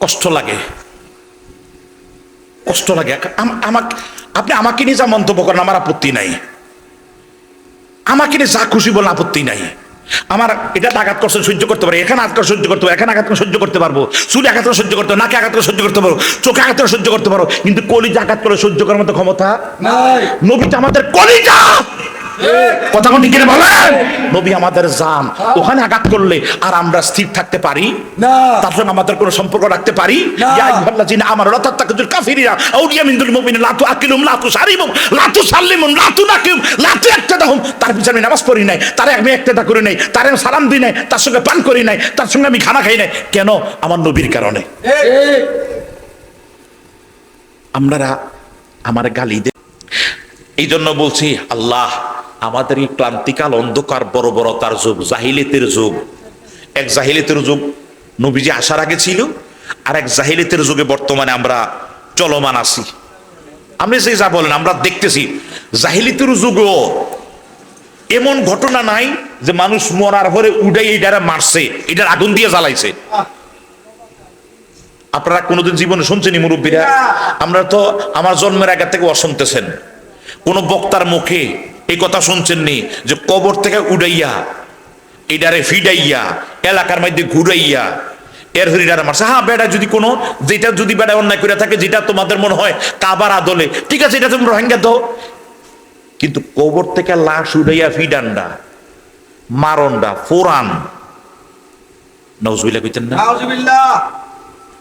কষ্ট লাগে। কষ্ট লাগে। আমাকে আপনি আমাকে নিয়ে যা মন্তব্য করেন আমার আপত্তি নাই। আমাকে নিয়ে যা খুশি বলেন আপত্তি নাই। আমার এটা আঘাত করছে সহ্য করতে পারে। এখানে আঘাত সহ্য করতে পারব এখানে আঘাত করে সহ্য করতে পারব। চুলে আঘাত করে সহ্য করতে পারব নাকে আঘাত করে সহ্য করতে পারব চোখে আঘাত করে সহ্য করতে পারো কিন্তু কলিজা আঘাত করে সহ্য করার মতো ক্ষমতা নাই। নবীটা আমাদের কলিজা! কথা কোন বলেন? নবী আমাদের জান ওখানে আঘাত করলে আর আমরা স্থির থাকতে পারি? না। তার সঙ্গে আমাদের কোনো সম্পর্ক রাখতে পারি? না। ইয়া আইয়ুহাল্লাযিনা আমানু লা তাত্তাখিযুল কাফিরিনা আউলিয়া মিন দুনিল মুমিনিন লা তুআকিলুম লা তুসারিমুম লা তুসাল্লিমুম লা তুনাকিম লা তুয়াক্তাদাহুম তার পিছনে আমি নামাজ পড়ি নাই তার আমি একটা করি নাই তার আমি সালাম দিই নাই তার সঙ্গে পান করি নাই তার সঙ্গে আমি খানা খাই নাই। কেন? আমার নবীর কারণে। আপনারা আমার গালি দে এই জন্য বলছি আল্লাহ আমাদের এই ক্লান্তিকাল অন্ধকার বড় বড় তার যুগ জাহিলিতের যুগ। এক জাহিলিতের যুগ নবীজি আসার আগে ছিল আর এক জাহিলিতের যুগে বর্তমানে আমরা চলমান আছি। আপনি সেই যা বলেন আমরা দেখতেছি জাহিলিতের যুগও এমন ঘটনা নাই যে মানুষ মরার পরে উড়াই এটারা মারছে এটার আগুন দিয়ে জ্বালাইছে। আপনারা কোনোদিন জীবনে শুনছেন মুরব্বীরা? আমরা তো আমার জন্মের আগে থেকে অশুনতেছেন। কোন বক্তার মুখে এই কথা শুনছেন নি যে কবর থেকে উড়াইয়া এটারে ফিডাইয়া এলাকার মধ্যে ঘুরাইয়া এর হরিডারে মারছে। হ্যাঁ বেড়া যদি কোনো যেটা যদি বেড়া অন্যায় করে থাকে যেটা তোমাদের মনে হয় কাবার আদলে ঠিক আছে এটা তুমি রোহিঙ্গা দাও। কিন্তু কবর থেকে লাশ উড়াইয়া ফিডান্ডা মারন্ডা ফোরান নজবিল্লা কইতেন না?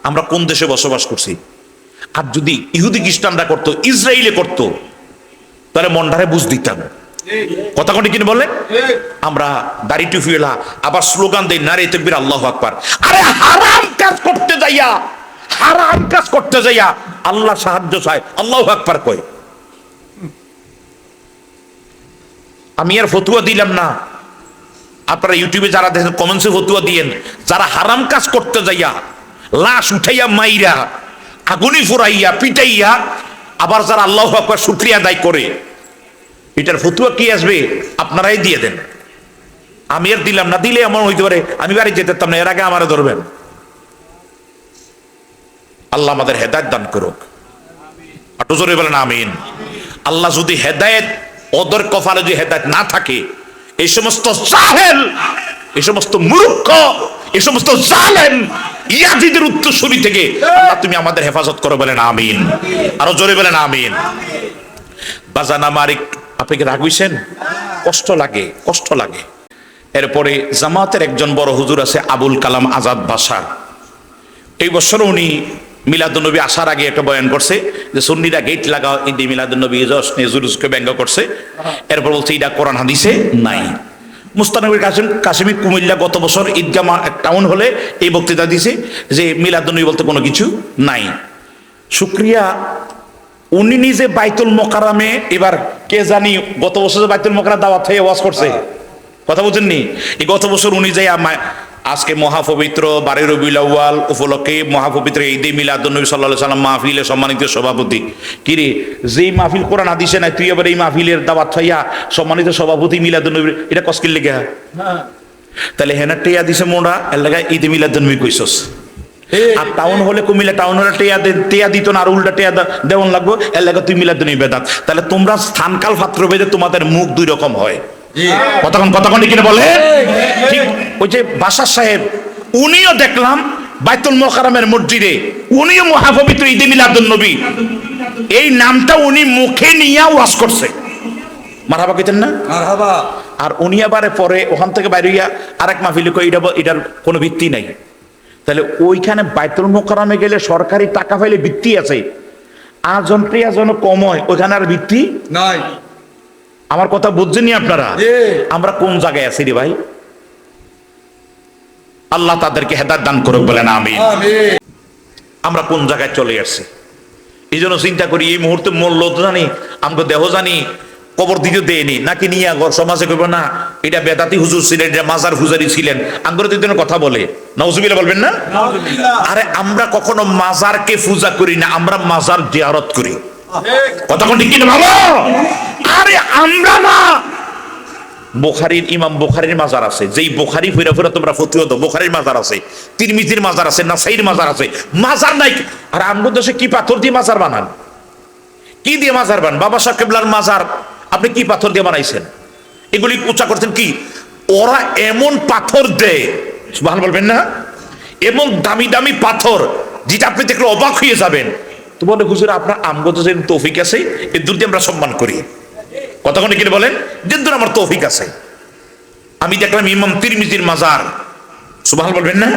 আমরা কোন দেশে বসবাস করছি? আর যদি ইহুদি খ্রিস্টানরা করতো ইসরায়েলে করতো তাহলে মন্ডারে বুঝ দিতাম। কথা কোনটি কিনে বলে ঠিক আমরা দাড়ি আবার স্লোগান দেই, নারে তকবির, আল্লাহ আকবার। আরে হারাম কাজ করতে যাইয়া, হারাম কাজ করতে যাইয়া আল্লাহ সাহায্য চায়, আল্লাহ আকবার কয়। আমি আর ফতুয়া দিলাম না। আপনারা ইউটিউবে যারা দেখেন কমেন্টসে ফতুয়া দিয়েন, যারা হারাম কাজ করতে যাইয়া লাশ উঠাইয়া মাইরা, আগুনি ফুরাইয়া, পিটাইয়া, আবার যারা আল্লাহ আকবার শুক্রিয়া আদায় করে এটার ফতুয়া কি আসবে? আপনারাই দিয়ে দেন। আমি আর দিলাম না, দিলে এমন হইতে পারে। আমি বাড়ি যেতে পারতাম না, এর আগে আমারে ধরবেন। আল্লাহ আমাদের হেদায়ত দান করুক। জোরে বলেন, আমিন। আল্লাহ যদি হেদায়েত যদি হেদায়েত না থাকে এই সমস্ত এই সমস্ত মূর্খ এই সমস্ত উত্তরসূরি থেকে আল্লাহ তুমি আমাদের হেফাজত করো বলেন, আমিন। আরও জোরে বলেন, আমিন। বাজানা মারিক আপনি কি রাগ হইছেন? কষ্ট লাগে কষ্ট লাগে। এরপরে জামাতের একজন বড় হুজুর আছে, আবুল কালাম আজাদ বাসার এই বছর উনি মিলাদুন্নবী আসার আগে একটা বয়ান করছে যে, সুন্নিরা গেট লাগাও, ইন্দি মিলাদুন্নবী জশনে জুলুসকে ব্যঙ্গ করছে। এরপর বলছে এটা কোরআন হাদিসে নাই। মুস্তানবীর কাসিম কাশ্মীর কুমিল্লা গত বছর ঈদগা টাউন হলে এই বক্তৃতা দিছে যে, মিলাদুন্নবী বলতে কোনো কিছু নাই। শুক্রিয়া, উনি নিজে বাইতুল মোকারামে এবার কে জানি গত বছর বাইতুল মোকারাম দাওয়াত হয়ে ওয়াজ করছে? কথা বুঝেননি? এই গত বছর উনি যে আমা- আজকে মহাপবিত্র বারে রবিউল আউয়াল উপলক্ষে মহাপবিত্র ঈদে মিলাদুন্নবী সাল্লাল্লাহু সাল্লাম মাহফিলে সম্মানিত সভাপতি। কিরে যেই মাহফিল কোরআন হাদিসে নাই তুই আবার এই মাহফিলের দাওয়াত হইয়া সম্মানিত সভাপতি মিলাদুন্নবী এটা কস্কিল লেগে হ্যাঁ। তাহলে হেনা টেয়া দিছে মোড়া এর লাগা ঈদে কইছস ঠিক আর টাউন হলে কুমিল্লা টাউন হলে টেয়া টেয়া দিত না আর উল্টা টেয়া দেওয়ান লাগবো। এর লাগে তুই মিলাদ নিয়ে বেদাত তাহলে তোমরা স্থানকাল পাত্র ভেদে তোমাদের মুখ দুই রকম হয়। কতক্ষণ কতক্ষণ কিনে বলে? ঠিক ওই যে বাসার সাহেব উনিও দেখলাম বাইতুল মোকারামের মসজিদে উনিও মহাপবিত্র ঈদে মিলাদুল নবী। এই নামটা উনি মুখে নিয়ে ওয়াজ করছে। মারাবা কইতেন না? মারহাবা। আর উনি আবার পরে ওখান থেকে বাইরে আরেক মাহফিলে কই এটা এটার কোনো ভিত্তি নাই। তাহলে ওইখানে বাইতুল মোকারামে গেলে সরকারি টাকা পাইলে ভিত্তি আছে। আর যন্ত্রিয়া যেন কম হয় ওইখানে আর ভিত্তি নাই। আমার কথা বুঝছেননি আপনারা? আমরা কোন জায়গায় আছি রে ভাই? আল্লাহ তাদেরকে হেদার দান করুক বলেন আমি আমিন। আমরা কোন জায়গায় চলে আসছি? এই জন্য চিন্তা করি এই মুহূর্তে মূল্য তো জানি আমাকে দেহ জানি কবর দিতে দেয়নি। নাকি নিয়ে আগর সমাজে কইব না এটা বেদাতি হুজুর ছিলেন এটা মাজার হুজারি ছিলেন। আঙ্গুর কথা বলে। নজুবিলা বলবেন না? নাউজুবিল্লাহ। আরে আমরা কখনো মাজারকে পূজা করি না আমরা মাজার জিয়ারত করি। ঠিক। কিনা ভালো আরে আমরা না। বোখারির ইমাম বোখারির মাজার আছে। যেই বোখারি ফিরা ফিরা তোমরা ফতুয়া দাও বোখারির মাজার আছে তিরমিজির মাজার আছে নাসাইর মাজার আছে। মাজার নাই আর আমগো দেশে কি পাথর দিয়ে মাজার বানান? কি দিয়ে মাজার বান বাবা সাহেব কেবলার মাজার। আপনি কি পাথর দিয়ে বানাইছেন? এগুলি উঁচা করছেন কি? ওরা এমন পাথর দেয় ভালো বলবেন না? এমন দামি দামি পাথর, যেটা আপনি দেখলে অবাক হয়ে যাবেন। তো বলে হুজুর, আপনার আমগত যে তৌফিক আছে এর দূর আমরা সম্মান করি। কতক্ষণে কিনে বলেন? যে দূর আমার তৌফিক আছে। আমি দেখলাম ইমাম তিরমিজির মাজার। সুবহান বলবেন না?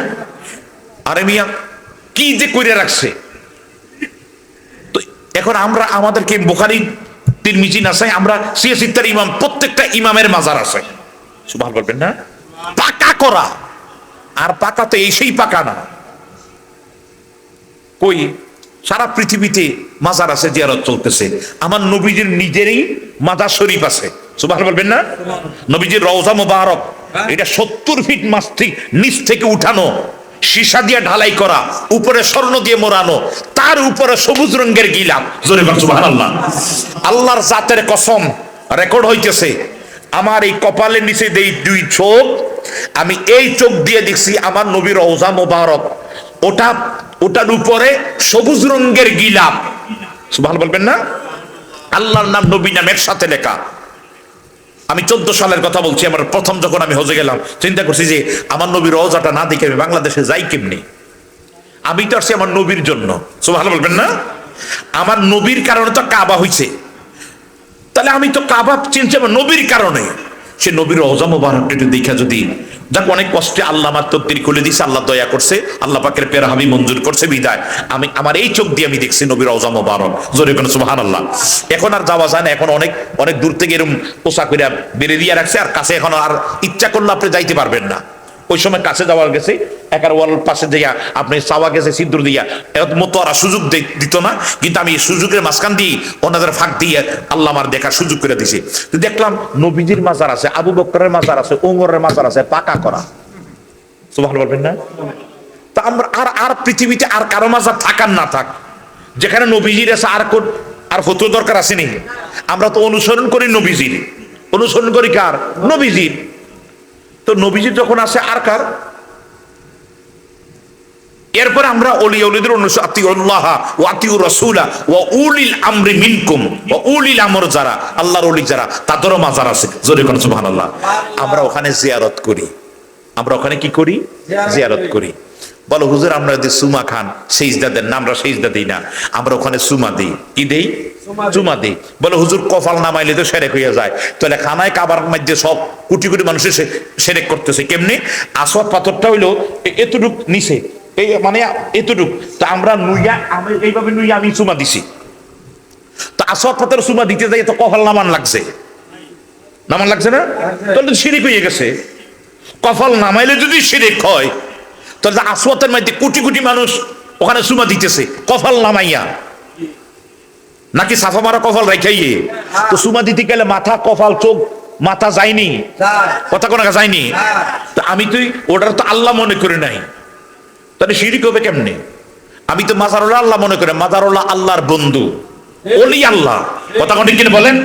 আরে মিয়া, কি যে কইরে রাখছে। তো এখন আমরা আমাদেরকে বোখারি তিরমিজি নাসাই আমরা সিয়াসিত্তার ইমাম প্রত্যেকটা ইমামের মাজার আছে। সুবহান বলবেন না? পাকা করা। আর পাকা তো এই সেই পাকা না। কই সারা পৃথিবীতে মাজার আছে জিয়ারত চলতেছে। আমার নবীজির নিজেরই মাজার শরীফ আছে। সুবাহ বলবেন না? নবীজির রওজা মোবারক। এটা সত্তর ফিট মাছ থেকে নিচ থেকে উঠানো। সীসা দিয়ে ঢালাই করা, উপরে স্বর্ণ দিয়ে মোড়ানো, তার উপরে সবুজ রঙের গিলাম জোরে আল্লাহর জাতের কসম, রেকর্ড হইতেছে, আমার এই কপালের নিচে দেই দুই চোখ, আমি এই চোখ দিয়ে দেখছি আমার নবীর ওজা মোবারক। ওটা, ওটার উপরে সবুজ রঙের গিলাম ভালো বলবেন না? আল্লাহর নাম নবী নামের সাথে লেখা। আমি চোদ্দ সালের কথা বলছি, আমার প্রথম যখন আমি হজে গেলাম, চিন্তা করছি যে আমার নবীর রজাটা না দেখে আমি বাংলাদেশে যাই কেমনি? আমি তো আসছি আমার নবীর জন্য। সো ভালো বলবেন না? আমার নবীর কারণে তো কাবা হইছে। তাহলে আমি তো কাবা চিনছি আমার নবীর কারণে। সে নবীর অজম মোবারক একটু দেখা যদি। যাক, অনেক কষ্টে আল্লাহ আমার তকদির খুলে দিছে, আল্লাহ দয়া করছে, আল্লাহ পাকের পেরা আমি মঞ্জুর করছে, বিদায়। আমি, আমার এই চোখ দিয়ে আমি দেখছি নবীর অজম মোবারক। জোরে কোনো সুবাহান আল্লাহ এখন আর যাওয়া যায় না, এখন অনেক অনেক দূর থেকে এরকম পোশাক করে বেড়ে দিয়ে রাখছে, আর কাছে এখন আর ইচ্ছা করলে আপনি যাইতে পারবেন না। ওই সময় কাছে যাওয়ার গেছে, একার ওয়াল পাশে দিয়া আপনি চাওয়া গেছে সিদ্ধুর দিয়া। মতো আর সুযোগ দিত না, কিন্তু আমি সুযোগের মাঝখান দিয়ে ওনাদের ফাঁক দিয়ে আল্লাহ আমার দেখার সুযোগ করে দিছে। দেখলাম নবীজির মাজার আছে, আবু বক্করের মাজার আছে, ওমরের মাজার আছে, পাকা করা। তো বলবেন না? তা আমরা আর আর পৃথিবীতে আর কারও মাজার থাকার না থাক। যেখানে নবীজির আছে, আর কোন আর ফতুয়া দরকার আসেনি আমরা তো অনুসরণ করি নবীজির। অনুসরণ করি কার? নবীজির। তো নবীজি যখন আসে, আর কার? এরপর আমরা অলি অলিদের অনুসরণ, আতিউল্লাহ ও আতিউর রাসূলা ও উলিল আমরি যারা, আল্লাহর অলি যারা, তাদেরও মাজার আছে। আমরা ওখানে জিয়ারত করি। আমরা ওখানে কি করি? জিয়ারত করি। বলো হুজুর আমরা যদি সুমা খান সেইজদা দেন না আমরা সেইজদা দিই না। আমরা ওখানে সুমা দিই। কি দেই? চুমা দিই। বলে হুজুর কপাল নামাইলে তো সেরেক হইয়া যায়। তাহলে খানায় কাবার মধ্যে সব কোটি কোটি মানুষের সেরেক করতেছে। কেমনি? আসওয়াদ পাথরটা হইল এতটুক নিচে। এই মানে এতটুক। তা আমরা নুইয়া আমি এইভাবে নুইয়া আমি চুমা দিছি। তো আসওয়াদ পাথর চুমা দিতে যাই তো কপাল নামান লাগছে। নামান লাগছে না? তাহলে তো শিরিক হয়ে গেছে। কপাল নামাইলে যদি শিরিক হয় তাহলে আসওয়াতের মধ্যে কোটি কোটি মানুষ ওখানে চুমা দিতেছে কপাল নামাইয়া। নাকি সাফা মারা কপাল রেখাইয়ে? তো সুমা দিতে গেলে মাথা কপাল চোখ মাথা যায়নি? কথা কোনো যায়নি? তা আমি তুই ওটার তো আল্লাহ মনে করে নাই। তাহলে শিরিক হবে কেমনে? আমি তো মাজারুল্লাহ আল্লাহ মনে করি মাজারুল্লাহ আল্লাহর বন্ধু। ওলি আল্লাহ। কথা কোনো কিনে বলেন?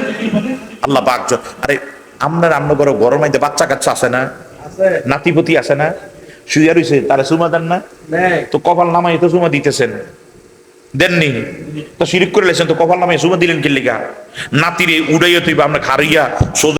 আল্লাহ য- আরে আমরা বড় গরম আইতে বাচ্চা কাচ্চা আছে না? নাতিপতি আছে না? শুয়ে রয়েছে তারা সুমা দেন না? তো কপাল নামাই তো সুমা দিতেছেন। দেননি। তো শিরিক করে লেছেন তো কপাল নামাই সুমা দিলেন কি লিগা? নাতিরে উড়াইয়া তুই আমরা খারিয়া